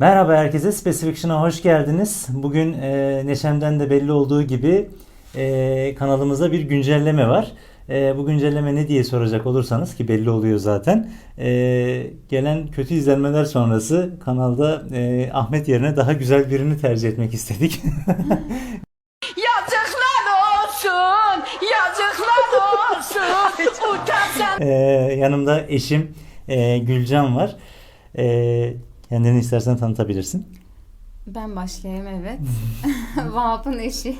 Merhaba herkese, Specific Fiction'a hoş geldiniz. Bugün e, Neşem'den de belli olduğu gibi e, kanalımızda bir güncelleme var. E, bu güncelleme ne diye soracak olursanız ki belli oluyor zaten. E, gelen kötü izlenmeler sonrası kanalda e, Ahmet yerine daha güzel birini tercih etmek istedik. Yazıklar olsun, yazıklar olsun. Utansan E, yanımda eşim e, Gülcan var. E, kendini istersen tanıtabilirsin. Ben başlayayım evet. Vahap'ın eşi.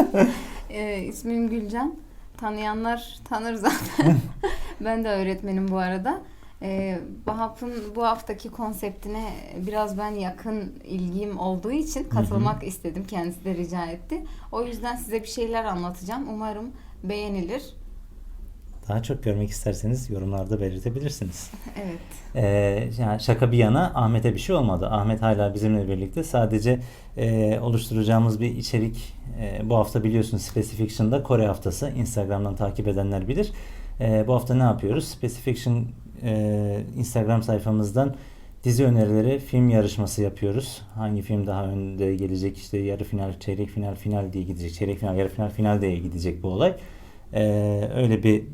e, ismim Gülcan. Tanıyanlar tanır zaten. ben de öğretmenim bu arada. E, Vahap'ın bu haftaki konseptine biraz ben yakın ilgim olduğu için katılmak istedim. Kendisi de rica etti. O yüzden size bir şeyler anlatacağım. Umarım beğenilir. Daha çok görmek isterseniz yorumlarda belirtebilirsiniz. Evet. Ee, yani şaka bir yana Ahmet'e bir şey olmadı. Ahmet hala bizimle birlikte. Sadece e, oluşturacağımız bir içerik e, bu hafta biliyorsunuz Specifiction'da Kore haftası. Instagram'dan takip edenler bilir. E, bu hafta ne yapıyoruz? Specifiction e, Instagram sayfamızdan dizi önerileri, film yarışması yapıyoruz. Hangi film daha önde gelecek? İşte yarı final, çeyrek final, final diye gidecek. Çeyrek final, yarı final, final diye gidecek bu olay. E, öyle bir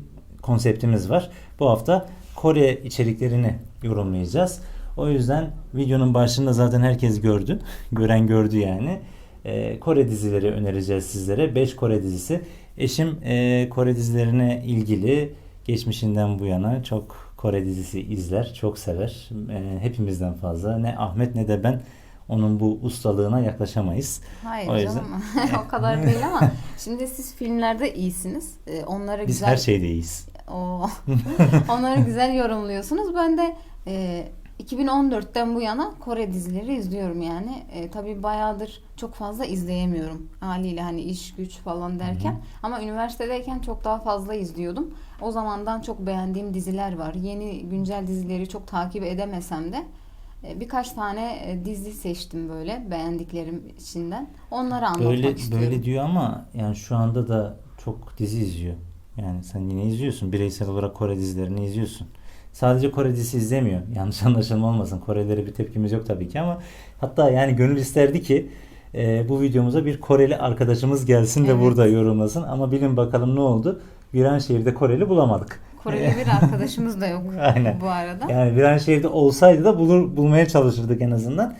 konseptimiz var. Bu hafta Kore içeriklerini yorumlayacağız. O yüzden videonun başında zaten herkes gördü. Gören gördü yani. Ee, Kore dizileri önereceğiz sizlere. 5 Kore dizisi. Eşim e, Kore dizilerine ilgili geçmişinden bu yana çok Kore dizisi izler, çok sever. E, hepimizden fazla. Ne Ahmet ne de ben onun bu ustalığına yaklaşamayız. Hayır O yüzden- canım. o kadar değil ama şimdi siz filmlerde iyisiniz. E, Onları Biz güzel her şeyde iyiyiz. Oo. Onları güzel yorumluyorsunuz. Ben de e, 2014'ten bu yana Kore dizileri izliyorum yani. E, tabii bayağıdır çok fazla izleyemiyorum. Haliyle hani iş güç falan derken. Ama üniversitedeyken çok daha fazla izliyordum. O zamandan çok beğendiğim diziler var. Yeni güncel dizileri çok takip edemesem de e, birkaç tane e, dizi seçtim böyle beğendiklerim içinden. Onları anlatmak Böyle istiyorum. böyle diyor ama yani şu anda da çok dizi izliyor. Yani sen yine izliyorsun. Bireysel olarak Kore dizilerini izliyorsun. Sadece Kore dizisi izlemiyor. Yanlış anlaşılma olmasın. Korelere bir tepkimiz yok tabii ki ama hatta yani gönül isterdi ki e, bu videomuza bir Koreli arkadaşımız gelsin de Evet. burada yorumlasın. Ama bilin bakalım ne oldu? Viranşehir'de Koreli bulamadık. Koreli bir arkadaşımız da yok Aynen. bu arada. Yani Viranşehir'de olsaydı da bulur, bulmaya çalışırdık en azından.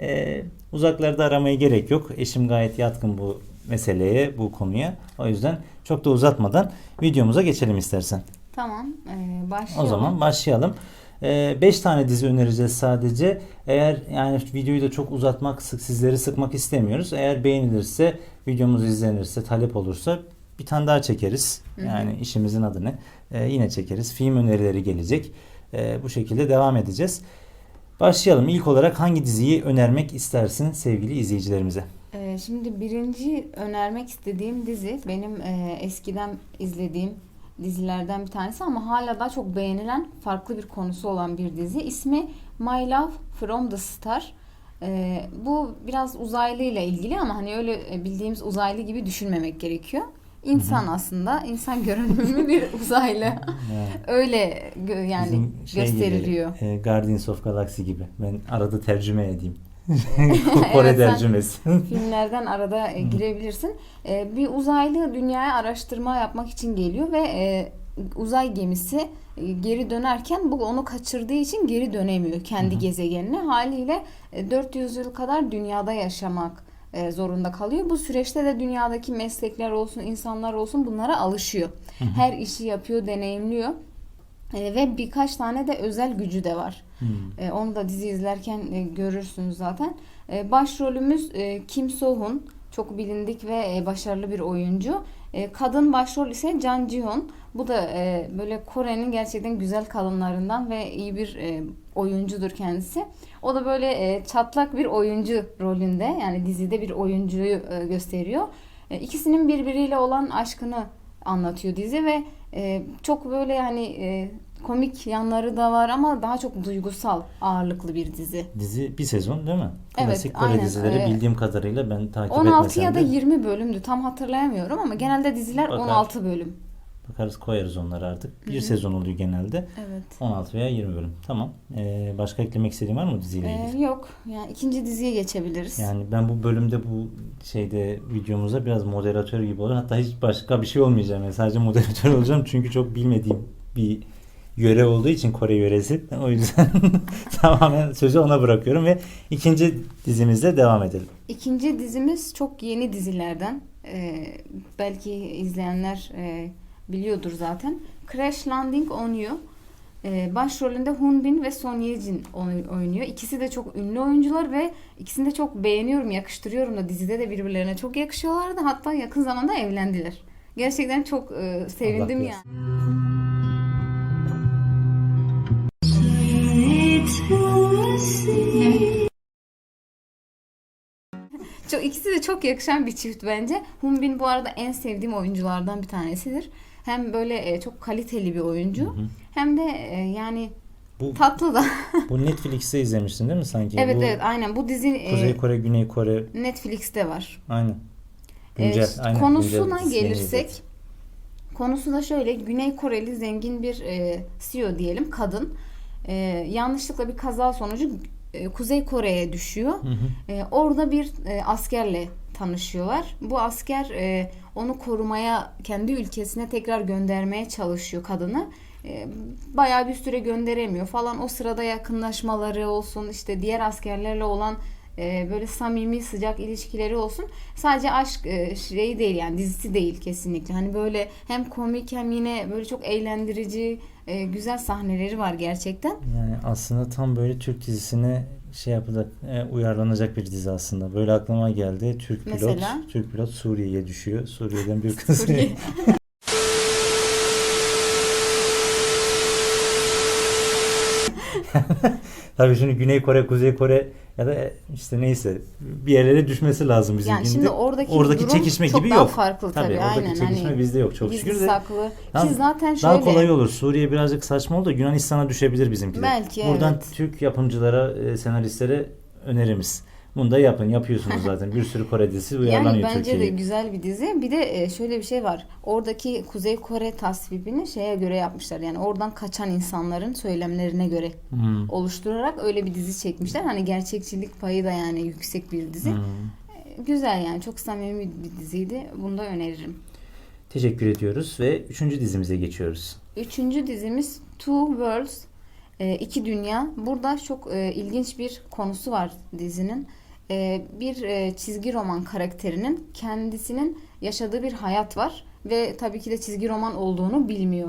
Ee, uzaklarda aramaya gerek yok. Eşim gayet yatkın bu meseleye, bu konuya. O yüzden çok da uzatmadan videomuza geçelim istersen. Tamam, ee, başlayalım. O zaman başlayalım. 5 tane dizi önereceğiz sadece. Eğer yani videoyu da çok uzatmak, sık sizleri sıkmak istemiyoruz. Eğer beğenilirse, videomuz izlenirse, talep olursa bir tane daha çekeriz. Yani işimizin adını e, yine çekeriz. Film önerileri gelecek. E, bu şekilde devam edeceğiz. Başlayalım. İlk olarak hangi diziyi önermek istersin sevgili izleyicilerimize? Ee, şimdi birinci önermek istediğim dizi benim e, eskiden izlediğim dizilerden bir tanesi ama hala da çok beğenilen farklı bir konusu olan bir dizi. İsmi My Love From The Star. Ee, bu biraz uzaylı ile ilgili ama hani öyle e, bildiğimiz uzaylı gibi düşünmemek gerekiyor. İnsan aslında, insan görünümlü bir uzaylı. Öyle gö- yani Bizim şey gibi, gösteriliyor. e, Guardians of Galaxy gibi. Ben arada tercüme edeyim. Kore Evet, tercümesi. filmlerden arada e, girebilirsin. E, bir uzaylı dünyaya araştırma yapmak için geliyor ve e, uzay gemisi geri dönerken bu onu kaçırdığı için geri dönemiyor kendi gezegenine. Haliyle e, 400 yıl kadar dünyada yaşamak zorunda kalıyor. Bu süreçte de dünyadaki meslekler olsun, insanlar olsun bunlara alışıyor. Her işi yapıyor, deneyimliyor. Ve birkaç tane de özel gücü de var. E, onu da dizi izlerken e, görürsünüz zaten. E, başrolümüz e, Kim So-hun. Çok bilindik ve e, başarılı bir oyuncu. E, kadın başrol ise Jang Ji-hoon. Bu da e, böyle Kore'nin gerçekten güzel kadınlarından ve iyi bir e, oyuncudur kendisi. O da böyle e, çatlak bir oyuncu rolünde yani dizide bir oyuncuyu e, gösteriyor. E, ikisinin birbiriyle olan aşkını anlatıyor dizi ve e, çok böyle yani e, komik yanları da var ama daha çok duygusal ağırlıklı bir dizi. Dizi bir sezon değil mi? Evet, Klasik Kore aynen. dizileri Ee, bildiğim kadarıyla ben takip 16 etmesem ya da de. 20 bölümdü tam hatırlayamıyorum ama genelde diziler Bakar. 16 bölüm. Bakarız koyarız onları artık. Bir sezon oluyor genelde. Evet. 16 veya 20 bölüm. Tamam. Ee, başka eklemek istediğin var mı diziyle Ee, ilgili? yok. Yani ikinci diziye geçebiliriz. Yani ben bu bölümde bu şeyde videomuzda biraz moderatör gibi olur. Hatta hiç başka bir şey olmayacağım. Yani sadece moderatör olacağım. Çünkü çok bilmediğim bir yöre olduğu için Kore yöresi. O yüzden tamamen sözü ona bırakıyorum ve ikinci dizimizle devam edelim. İkinci dizimiz çok yeni dizilerden. Ee, belki izleyenler e, biliyordur zaten. Crash Landing on You. Ee, başrolünde Hun Bin ve Son Ye Jin oy- oynuyor. İkisi de çok ünlü oyuncular ve ikisini de çok beğeniyorum, yakıştırıyorum da dizide de birbirlerine çok yakışıyorlardı. Hatta yakın zamanda evlendiler. Gerçekten çok e, sevindim Allah yani. Çok, ikisi de çok yakışan bir çift bence. Hun Bin bu arada en sevdiğim oyunculardan bir tanesidir. Hem böyle e, çok kaliteli bir oyuncu hem de e, yani Bu, tatlı da. bu Netflix'te izlemiştin değil mi sanki? evet bu evet aynen bu dizi e, Kuzey Kore, Güney Kore Netflix'te var. aynen. E, Güncel, aynen, konusuna güncel gelirsek izledim. konusu da şöyle Güney Koreli zengin bir e, CEO diyelim kadın e, yanlışlıkla bir kaza sonucu e, Kuzey Kore'ye düşüyor. Hı hı. E, orada bir e, askerle tanışıyorlar. Bu asker e, onu korumaya, kendi ülkesine tekrar göndermeye çalışıyor kadını. E, bayağı bir süre gönderemiyor falan. O sırada yakınlaşmaları olsun, işte diğer askerlerle olan e, böyle samimi sıcak ilişkileri olsun. Sadece aşk e, şeyi değil yani dizisi değil kesinlikle. Hani böyle hem komik hem yine böyle çok eğlendirici, e, güzel sahneleri var gerçekten. Yani aslında tam böyle Türk dizisine şey yapılacak, e, uyarlanacak bir dizi aslında. Böyle aklıma geldi. Türk pilot, Mesela? Türk pilot Suriye'ye düşüyor. Suriye'den bir kız. Suriye. Tabii şimdi Güney Kore, Kuzey Kore ya da işte neyse bir yerlere düşmesi lazım bizim Yani şimdi oradaki, oradaki durum çekişme çok gibi daha yok. farklı tabii. oradaki Aynen çekişme hani bizde yok çok gizli şükür de. saklı. Daha- Ki zaten Daha şöyle kolay olur. Suriye birazcık saçma oldu Yunanistan'a düşebilir bizimkiler. Belki, Buradan evet. Türk yapımcılara, e, senaristlere önerimiz. Bunu da yapın. Yapıyorsunuz zaten. Bir sürü Kore dizisi yani uyarlanıyor bence de güzel bir dizi. Bir de e, şöyle bir şey var. Oradaki Kuzey Kore tasvibini şeye göre yapmışlar. Yani oradan kaçan insanların söylemlerine göre Hmm. oluşturarak öyle bir dizi çekmişler. Hani gerçekçilik payı da yani yüksek bir dizi. Hmm. E, Güzel yani çok samimi bir diziydi. Bunu da öneririm. Teşekkür ediyoruz ve üçüncü dizimize geçiyoruz. Üçüncü dizimiz Two Worlds, e, iki dünya. Burada çok ilginç bir konusu var dizinin. E, bir e, çizgi roman karakterinin kendisinin yaşadığı bir hayat var ve tabii ki de çizgi roman olduğunu bilmiyor.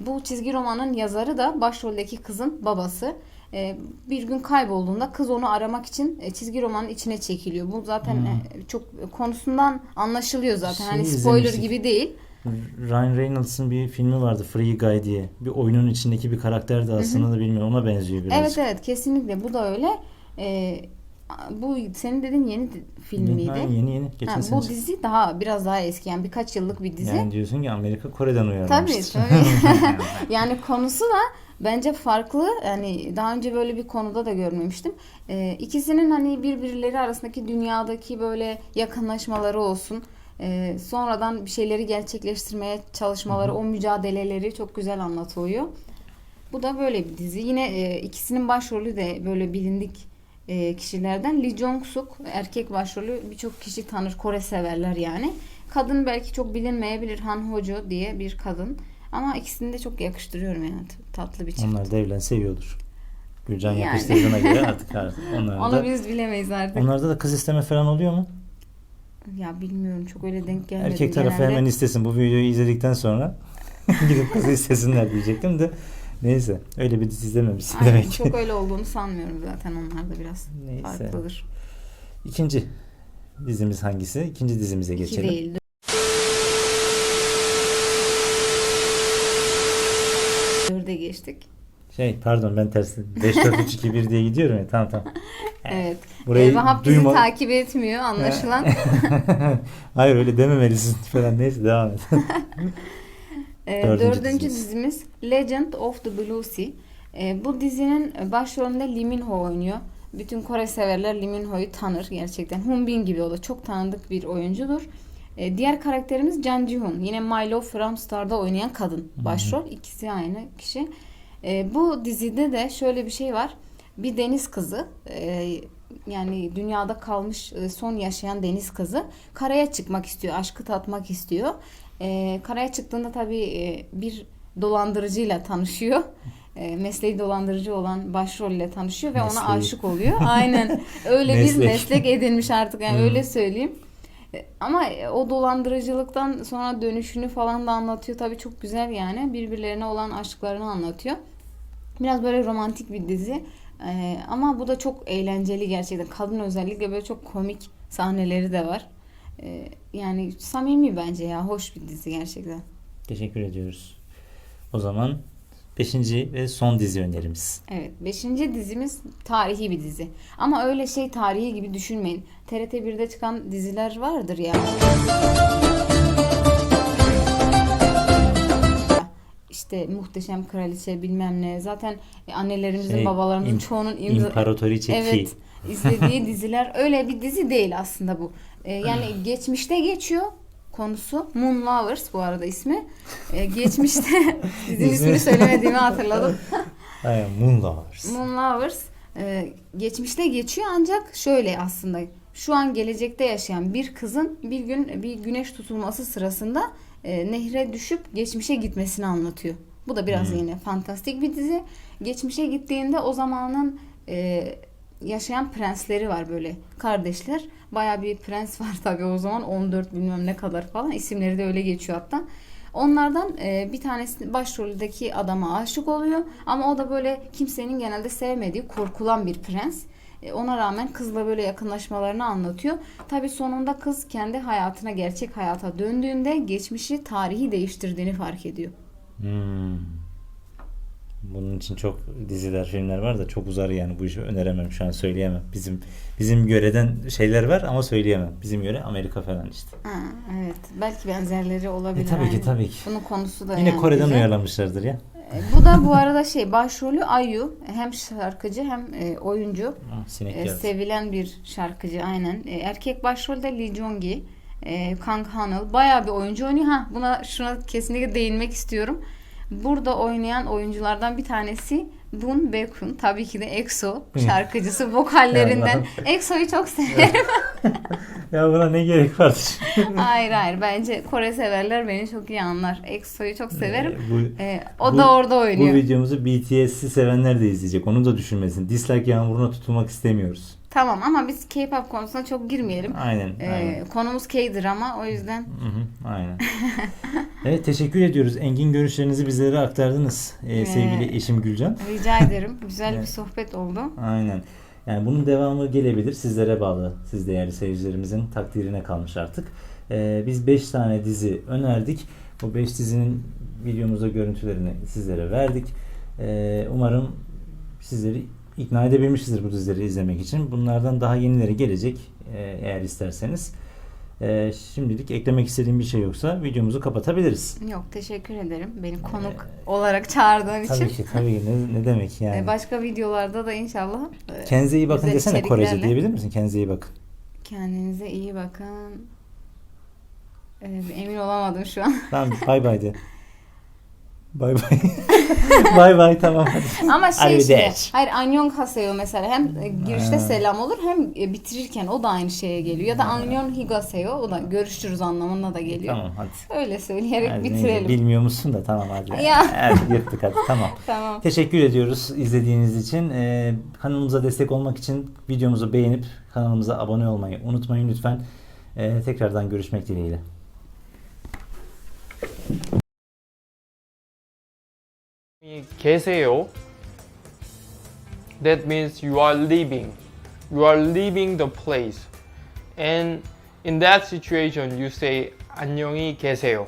Bu çizgi romanın yazarı da başroldeki kızın babası. E, bir gün kaybolduğunda kız onu aramak için e, çizgi romanın içine çekiliyor. Bu zaten Hmm. e, çok konusundan anlaşılıyor zaten. Hani Şey spoiler izlemiştik. gibi değil. Ryan Reynolds'ın bir filmi vardı Free Guy diye. Bir oyunun içindeki bir karakter de aslında da bilmiyorum ona benziyor biraz. Evet evet kesinlikle bu da öyle. Ee, bu senin dediğin yeni di- film miydi? Ha, yeni yeni. Geçen Ha, sene. bu dizi daha biraz daha eski yani birkaç yıllık bir dizi. Yani diyorsun ki Amerika Kore'den tabii uyarlamıştır. tabii. yani konusu da bence farklı. Yani daha önce böyle bir konuda da görmemiştim. Ee, ikisinin hani birbirleri arasındaki dünyadaki böyle yakınlaşmaları olsun. Ee, sonradan bir şeyleri gerçekleştirmeye çalışmaları, o mücadeleleri çok güzel anlatılıyor. Bu da böyle bir dizi. Yine e, ikisinin başrolü de böyle bilindik e, kişilerden. Lee Jong-suk erkek başrolü birçok kişi tanır. Kore severler yani. Kadın belki çok bilinmeyebilir. Han Hojo diye bir kadın. Ama ikisini de çok yakıştırıyorum yani. Tatlı bir çift. Onlar da evlen seviyordur. Gülcan Yani. yakıştırdığına göre artık artık. Onlar Onu biz bilemeyiz artık. onlarda da kız isteme falan oluyor mu? Ya bilmiyorum çok öyle denk gelmedi. Erkek tarafı Genelde- hemen istesin. Bu videoyu izledikten sonra gidip kızı istesinler diyecektim de. Neyse. Öyle bir dizi izlememişsin Aynen, demek ki. çok öyle olduğunu sanmıyorum zaten onlar da biraz Neyse. farklıdır. İkinci dizimiz hangisi? İkinci dizimize İki geçelim. değil. Dörde geçtik. Şey pardon ben ters 5 4 3 2 1 diye gidiyorum ya. Tamam tamam. Evet. Burayı Vahap bizi duyma- takip etmiyor anlaşılan. Hayır öyle dememelisin falan. Neyse devam et. Ee, Dördüncü dördüncü, dizimiz. dizimiz Legend of the Blue Sea. Ee, bu dizinin başrolünde Lee Min Ho oynuyor. Bütün Kore severler Lee Min Ho'yu tanır gerçekten. Hun Bin gibi o da çok tanıdık bir oyuncudur. E, diğer karakterimiz Jang Ji-hoon. Yine My Love From Star'da oynayan kadın başrol. İkisi aynı kişi. E, bu dizide de şöyle bir şey var. Bir deniz kızı e, yani dünyada kalmış e, son yaşayan deniz kızı karaya çıkmak istiyor. Aşkı tatmak istiyor. E, karaya çıktığında tabii e, bir dolandırıcıyla tanışıyor. E, mesleği dolandırıcı olan başrolle tanışıyor ve ona Mesleği. aşık oluyor. Aynen. Öyle bir Meslek. meslek edinmiş artık yani Hmm. öyle söyleyeyim. E, Ama e, o dolandırıcılıktan sonra dönüşünü falan da anlatıyor. Tabii çok güzel yani. Birbirlerine olan aşklarını anlatıyor. Biraz böyle romantik bir dizi. E, ama bu da çok eğlenceli gerçekten. Kadın özellikle böyle çok komik sahneleri de var. E, yani samimi bence ya. Hoş bir dizi gerçekten. Teşekkür ediyoruz. O zaman 5. ve son dizi önerimiz. Evet. Beşinci dizimiz tarihi bir dizi. Ama öyle şey tarihi gibi düşünmeyin. TRT 1'de çıkan diziler vardır ya. İşte Muhteşem Kraliçe bilmem ne. Zaten annelerimizin, Şey, babalarımızın çoğunun imza... İmparatoriçe Evet. ki. İzlediği diziler öyle bir dizi değil aslında bu. Ee, yani geçmişte geçiyor konusu. Moon Lovers bu arada ismi. Ee, geçmişte dizinin ismini söylemediğimi hatırladım. Aynen, Moon Lovers. Moon Lovers e, geçmişte geçiyor ancak şöyle aslında şu an gelecekte yaşayan bir kızın bir gün bir güneş tutulması sırasında e, nehre düşüp geçmişe gitmesini anlatıyor. Bu da biraz Hmm. yine fantastik bir dizi. Geçmişe gittiğinde o zamanın e, yaşayan prensleri var böyle kardeşler. Baya bir prens var tabii o zaman 14 bilmem ne kadar falan isimleri de öyle geçiyor hatta. Onlardan e, bir tanesi başroldeki adama aşık oluyor ama o da böyle kimsenin genelde sevmediği korkulan bir prens. E, ona rağmen kızla böyle yakınlaşmalarını anlatıyor. Tabi sonunda kız kendi hayatına gerçek hayata döndüğünde geçmişi tarihi değiştirdiğini fark ediyor. Hmm. Bunun için çok diziler, filmler var da çok uzar yani bu işi öneremem şu an söyleyemem. Bizim bizim yöreden şeyler var ama söyleyemem. Bizim yöre Amerika falan işte. Ha, evet belki benzerleri olabilir. E, tabii ki aynen. tabii ki. Bunun konusu da Yine yani Kore'den güzel. uyarlamışlardır ya. E, Bu da bu arada şey başrolü Ayu hem şarkıcı hem e, oyuncu. Ah, sinek E, sevilen bir şarkıcı aynen. E, erkek başrolde Lee Jong-gi, e, Kang Han-il. Bayağı bir oyuncu oynuyor. Ha buna şuna kesinlikle değinmek istiyorum. Burada oynayan oyunculardan bir tanesi Bun Baekhyun. Tabii ki de EXO şarkıcısı vokallerinden. EXO'yu çok severim. Ya buna ne gerek vardır? hayır hayır bence Kore severler beni çok iyi anlar. EXO'yu çok severim. Ee, bu, E, o bu- da orada bu oynuyor. videomuzu BTS'i sevenler de izleyecek. Onu da düşünmesin. Dislike yağmuruna tutulmak istemiyoruz. Tamam ama biz K-pop konusuna çok girmeyelim. Aynen. E, aynen. konumuz K-drama o yüzden Hı hı, aynen. evet teşekkür ediyoruz. Engin görüşlerinizi bizlere aktardınız. Ee, Ee, sevgili eşim Gülcan. rica ederim. Güzel bir sohbet oldu. Aynen. Yani bunun devamı gelebilir. Sizlere bağlı. Siz değerli seyircilerimizin takdirine kalmış artık. Ee, biz 5 tane dizi önerdik. Bu 5 dizinin videomuzda görüntülerini sizlere verdik. Ee, umarım sizleri ikna edebilmişizdir bu dizileri izlemek için. Bunlardan daha yenileri gelecek e, eğer isterseniz. Ee, şimdilik eklemek istediğim bir şey yoksa videomuzu kapatabiliriz. Yok teşekkür ederim beni konuk olarak çağırdığın için. Tabii ki tabii ki ne, ne demek yani. Ee, Başka videolarda da inşallah e, Kendinize iyi bakın desene Korece diyebilir misin? Kendinize iyi bakın. kendinize iyi bakın. Ee, emin olamadım şu an. Tamam bay bay de. Bay bay. bay bay tamam hadi. Ama şey işte, hayır Anyon Haseyo mesela hem e, girişte Ha. selam olur hem e, bitirirken o da aynı şeye geliyor. Ya da Anyon Higaseyo o da görüşürüz anlamına da geliyor. Tamam hadi. Öyle söyleyerek Hadi neyse, bitirelim. bilmiyor musun da tamam hadi. Ya. Hadi yırttık hadi tamam. Tamam. Teşekkür ediyoruz izlediğiniz için. Ee, kanalımıza destek olmak için videomuzu beğenip kanalımıza abone olmayı unutmayın lütfen. Ee, tekrardan görüşmek dileğiyle. 계세요. That means you are leaving. You are leaving the place. And in that situation, you say 안녕히 계세요.